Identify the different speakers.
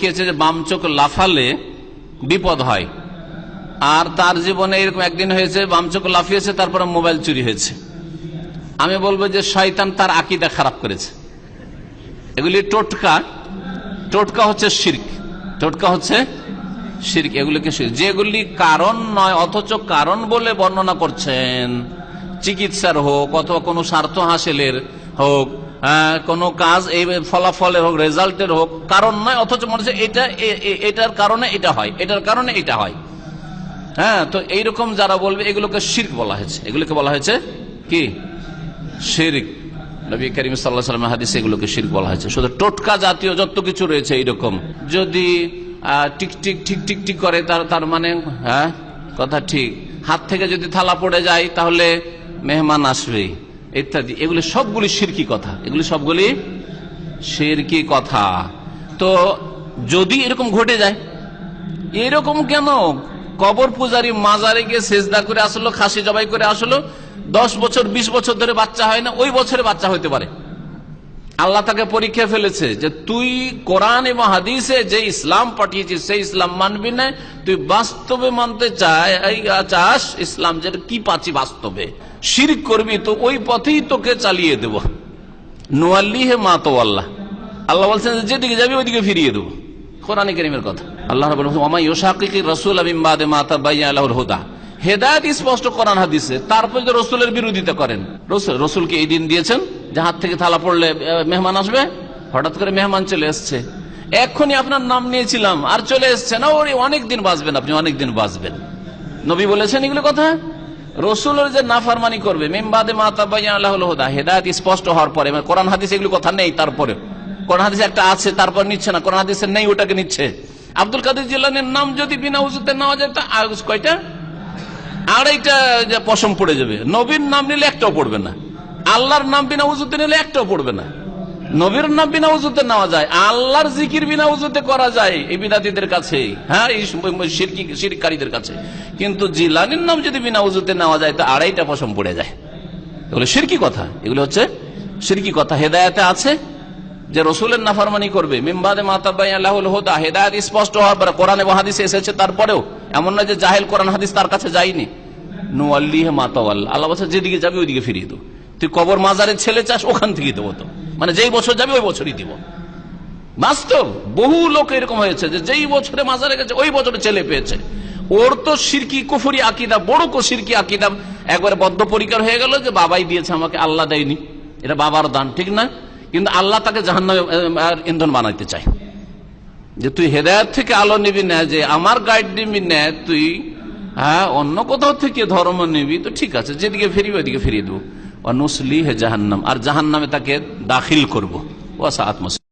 Speaker 1: শিখেছে যে বাম চোখ লাফালে বিপদ হয়? আর তার জীবনে এরকম একদিন হয়েছে, বাম চোখ লাফিয়েছে, তারপরে মোবাইল চুরি হয়েছে। আমি বলব যে শয়তান তার আকিদা খারাপ করেছে। এগুলি টোটকা। টোটকা হচ্ছে শির্ক। টোটকা হচ্ছে শির্ক, এগুলিকে যেগুলি কারণ নয়, অথচ কারণ বলে বর্ণনা করছেন। চিকিৎসার হোক অথবা কোনো স্বার্থ হাসিলের হোক কোনো কাজ এই ফলাফলের হোক রেজাল্টের হোক কারণ নয় অথচ মনে হচ্ছে এটা এটার কারণে এটা হয় এটার কারণে এটা হয়। হ্যাঁ তো এইরকম যারা বলবে এগুলোকে শির্ক বলা হয়েছে। এগুলোকে বলা হয়েছে কি? শিরিক। নবী করিম সাল্লাহ সাল্লাম হাদিসে এগুলোকে শির্ক বলা হয়েছে। শুধু টোটকা জাতীয় যত কিছু রয়েছে এইরকম। যদি আহ, টিক ঠিক ঠিক ঠিক করে তার তার মানে হ্যাঁ কথা ঠিক। হাত থেকে যদি থালা পড়ে যায় তাহলে মেহমান আসবে। ইত্যাদি। এগুলি সবগুলি সিরকি কথা। এগুলি সবগুলি সিরকি কথা। তো যদি এরকম ঘটে যায়, এরকম কেন? কবর পূজারি মাজারে গিয়ে সেজদা করে আসলো, খাসি জবাই করে আসলো, দশ বছর, বিশ বছর ধরে বাচ্চা হয় না, ওই বছরে বাচ্চা হতে পারে। আল্লাহ তাকে পরীক্ষা ফেলেছে যে তুই কোরআন এবং হাদিসে যে ইসলাম পাঠিয়েছিস, সেই ইসলাম মানবি না। তুই বাস্তবে মানতে চায় চাস ইসলাম যেটা কি পাচ্ছি বাস্তবে। শির করবি তো ওই পথেই তোকে চালিয়ে দেব। নোয়াল্লি হে মা তো আল্লাহ আল্লাহ বলছেন যেদিকে যাবি ওইদিকে ফিরিয়ে দেবো। কোরআন করিমের কথা। আল্লাহ রসুল আবিমবাদে মাতা বাইয়া আল্লাহর হোদা। হেদায়ত স্পষ্ট করান হাদিসে। তারপর যে রসুলের বিরোধিতা করেন, রসুল রসুলকে এই দিন দিয়েছেন? যে হাত থেকে থালা পড়লে মেহমান আসবে? হঠাৎ করে মেহমান চলে এসছে। এক্ষুনি আপনার নাম নিয়েছিলাম, আর চলে এসছে। না ওর অনেক দিন বাঁচবেন আপনি, অনেক দিন বাঁচবেন। নবী বলেছেন এগুলো কথা? রসুলের যে নাফারমানি করবে মেমবাদে মাতা বাইয়া আল্লাহ হোদা হেদায়ত স্পষ্ট হওয়ার পরে মানে কোরআন হাদিস এগুলো কথা নেই তারপরে কোরআন হাদিস একটা আছে, তারপর নিচ্ছে না, কোরআন হাদিসে নেই, ওটাকে নিচ্ছে। আব্দুল কাদের জিল্লানের নাম যদি বিনা উজুতে নেওয়া যায়, তা আর কয়টা? আড়াইটা যে পশম পড়ে যাবে। নবীর নাম নিলে একটাও পড়বে না। আল্লাহর নাম বিনা উজুতে নিলে একটাও পড়বে না। নবীর নাম বিনা উজুতে নেওয়া যায়, আল্লাহর জিকির বিনা উজুতে করা যায় এই বিদাতিদের কাছে হ্যাঁ শিরকারীদের কাছে। কিন্তু জিলানির নাম যদি বিনা উজুতে নেওয়া যায়, তো আড়াইটা পশম পড়ে যায়। এগুলো সিরকি কথা। এগুলো হচ্ছে সিরকি কথা। হেদায়তে আছে যে রসুলের নাফারমানি করবে। মিমবাদে মাতাবাই আল্লাহুল হোদা। হেদায়ত স্পষ্ট হওয়ার পরে কোরআন এবং হাদিসে এসেছে, তারপরেও এমন না যে জাহেল কোরআন হাদিস তার কাছে যায়নি। নুয়াল্লিহ মাতাওয়াল আল্লাহ বলছে, যেদিকে যাবে ওইদিকে ফিরিয়ে দেবো তুই কবর মাজারের ছেলে চাস ওখান থেকে দেবো তো। মানে যেই বছর যাবে ওই বছরই দিব। বাস্তব বহু লোক এরকম হয়েছে যে যেই বছরে মাজারে গেছে ওই বছরে ছেলে পেয়েছে। ওর তো সিরকি কুফুরি আকিদা বড় সিরকি আকিদা। একবারে বদ্ধ পরিকার হয়ে গেল যে বাবাই দিয়েছে আমাকে আল্লাহ দেয়নি। এটা বাবার দান ঠিক না? কিন্তু আল্লাহ তাকে জাহান্নামে আহ, ইন্ধন বানাইতে চায়। যে তুই হেদায়ত থেকে আলো নিবি না যে আমার গাইড নিবি না তুই হ্যাঁ অন্য কোথাও থেকে ধর্ম নিবি তো ঠিক আছে যেদিকে ফিরিবি ওইদিকে ফিরিয়ে দেবো। নুসলি হে জাহান্নাম আর জাহান্নামে তাকে দাখিল করব। ও আত্মস